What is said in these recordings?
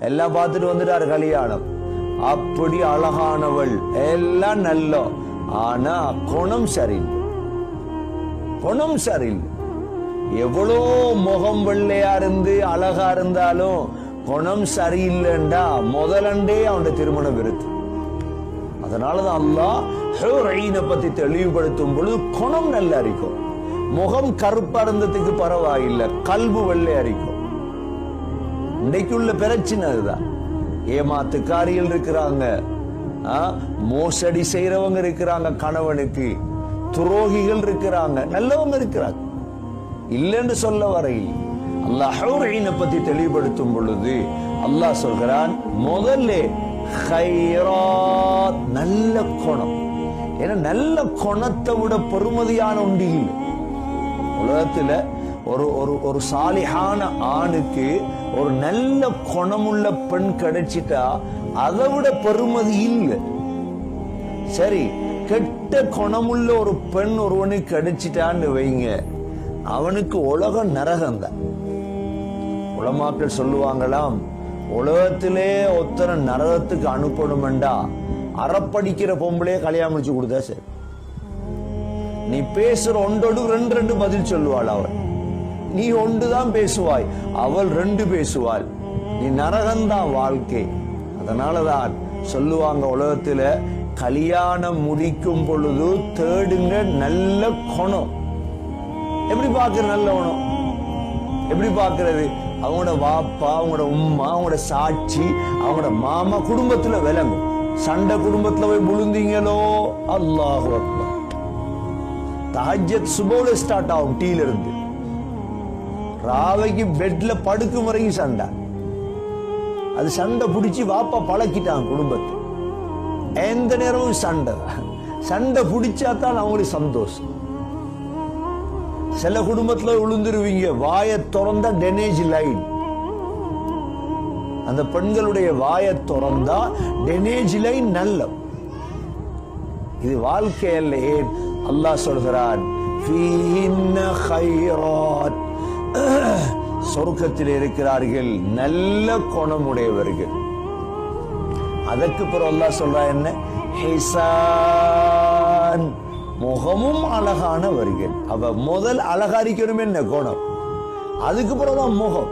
எல்லாம் பார்த்துட்டு வந்துட்டாரு கல்யாணம். அப்படி அழகானவள். எல்லாம் நல்ல. ஆனா குணம் சரியில்லை. குணம் சரியில்லை. எவ்வளோ முகம் வெள்ளையா இருந்து அழகா இருந்தாலும் குணம் சரியில்லைண்டா முதலண்டே அவனுடைய திருமணம் இருக்கு அதனாலதான் அல்லாஹ் ஹெரோயினை பத்தி தெளிவுபடுத்தும் பொழுது குணம் நல்லா இருக்கும். முகம் கருப்பா இருந்ததுக்கு பரவாயில்லை. கல்பு வெள்ளை அரிக்கும் இன்னைக்கு உள்ள பிரச்சனை அதுதான். ஏமாத்துக்காரிகள் இருக்கிறாங்க. ஆ, மோசடி செய்யறவங்க இருக்கிறாங்க கணவனுக்கு. துரோகிகள் இருக்கிறாங்க. நல்லவங்க இருக்கிறாங்க. இல்லைன்னு சொல்ல வரையில் அல்லாஹ் பத்தி தெளிவுபடுத்தும் பொழுது அல்லாஹ் சொல்கிறான் முதல்ல நல்ல குணம். ஏன்னா நல்ல குணத்தை விட பெருமதியான ஒன்று இல்லை. உலகத்துல ஒரு ஒரு ஒரு சாலிஹான ஆணுக்கு ஒரு நல்ல குணமுள்ள பெண் கிடைச்சிட்டா அதை விட பெருமதி இல்லை. சரி கெட்ட குணமுள்ள ஒரு பெண் ஒருவனுக்கு கிடைச்சிட்டான்னு வைங்க. அவனுக்கு உலகம் நரகம்தான். உலமாக்கள் சொல்லுவாங்களாம் உலகத்திலே ஒத்தனை நரகத்துக்கு அனுப்பணுமெண்டா அறப்படிக்கிற பொம்பளையே கல்யாணம் முடிச்சு கொடுத்தா சரி. நீ பேசுற ஒன்றோடு ரெண்டு ரெண்டு பதில் சொல்லுவாள் அவன் நீ ஒன்றுதான் பேசுவாய் அவள் ரெண்டு பேசுவாள். நீ நரகந்தான் வாழ்க்கை. அதனாலதான் சொல்லுவாங்க உலகத்துல கல்யாணம் முடிக்கும் பொழுது தேடுங்க நல்ல குணம். எப்படி பாக்குற நல்ல குணம்? எப்படி பாக்குறது அவங்களோட வாப்பா அவங்களோட உம்மா அவங்களோட சாட்சி அவங்களோட மாமா குடும்பத்துல விளங்கும். சண்டை குடும்பத்துல போய் விழுந்தீங்களோ அல்லாஹ் அக்பர். தாஜத் சுபோல ஸ்டார்ட் ஆகும் டீல இருந்து ராவைக்கு பெட்ல படுக்கும் வரைக்கும் சண்டை. அது சண்டை பிடிச்சி வாப்பா பழக்கிட்டான் குடும்பத்தை. எந்த நேரமும் சண்டை. சண்டை பிடிச்சா தான் அவங்களுக்கு சந்தோஷம். சில குடும்பத்துல விழுந்துருவீங்க. வாயை திறந்தா டெனேஜ் லைன் அந்த பெண்களுடைய வாயை திறந்தா டெனேஜ் லைன் நல்ல. இது வாழ்க்கை ஏன்? அல்லாஹ் சொல்கிறான் சொர்க்கத்தில் இருக்கிறார்கள். நல்ல குணமுடையவர்கள். அதற்கு பிறகு அல்லா சொல்றா என்ன? ஹிசான். முகமும் அழகானவர்கள். அவ முதல் அழகாரிக்கணும் என்ன? குணம். அதுக்கு பிறகுதான் முகம்.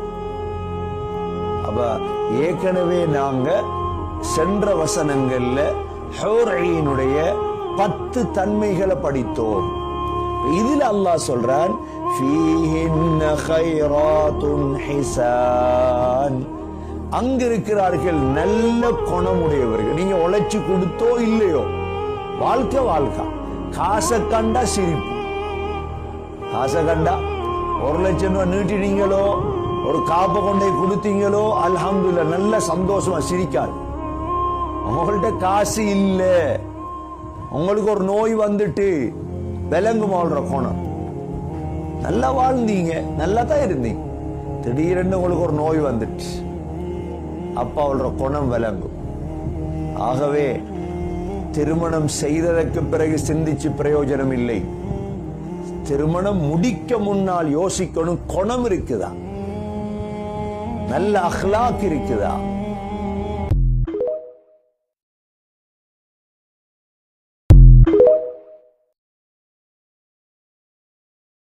அவ ஏற்கனவே நாங்க சென்ற வசனங்கள்ல ஹோரையினுடைய பத்து தன்மைகளை படித்தோம். இதுல அல்லாஹ் சொல்றான் "ஃபீஹின்ன அங்க இருக்கிறார்கள் நல்ல குணமுடையவர்கள். நீங்க உழைச்சு கொடுத்தோ இல்லையோ வாழ்க்கை வாழ்க்கா. காசை கண்டா சிரிப்பு. காசை கண்டா ஒரு லட்சம் ரூபாய் நீட்டினீங்களோ ஒரு காப்பை கொண்டே கொடுத்தீங்களோ அல்ஹம்துலில்லாஹ் நல்ல சந்தோஷமா சிரிக்காது. உங்கள்கிட்ட காசு இல்ல. உங்களுக்கு ஒரு நோய் வந்துட்டு விலங்கு வாழ்ற கோணம். நல்லா வாழ்ந்தீங்க நல்லா தான் இருந்தீங்க. திடீரென்று உங்களுக்கு ஒரு நோய் வந்துடுச்சு. அப்பா அவளோட குணம் விளங்கும் ஆகவே திருமணம் செய்ததற்கு பிறகு சிந்திச்சு பிரயோஜனம் இல்லை. திருமணம் முடிக்க முன்னால் யோசிக்கணும் குணம் இருக்குதா? நல்ல அஹ்லாக் இருக்குதா?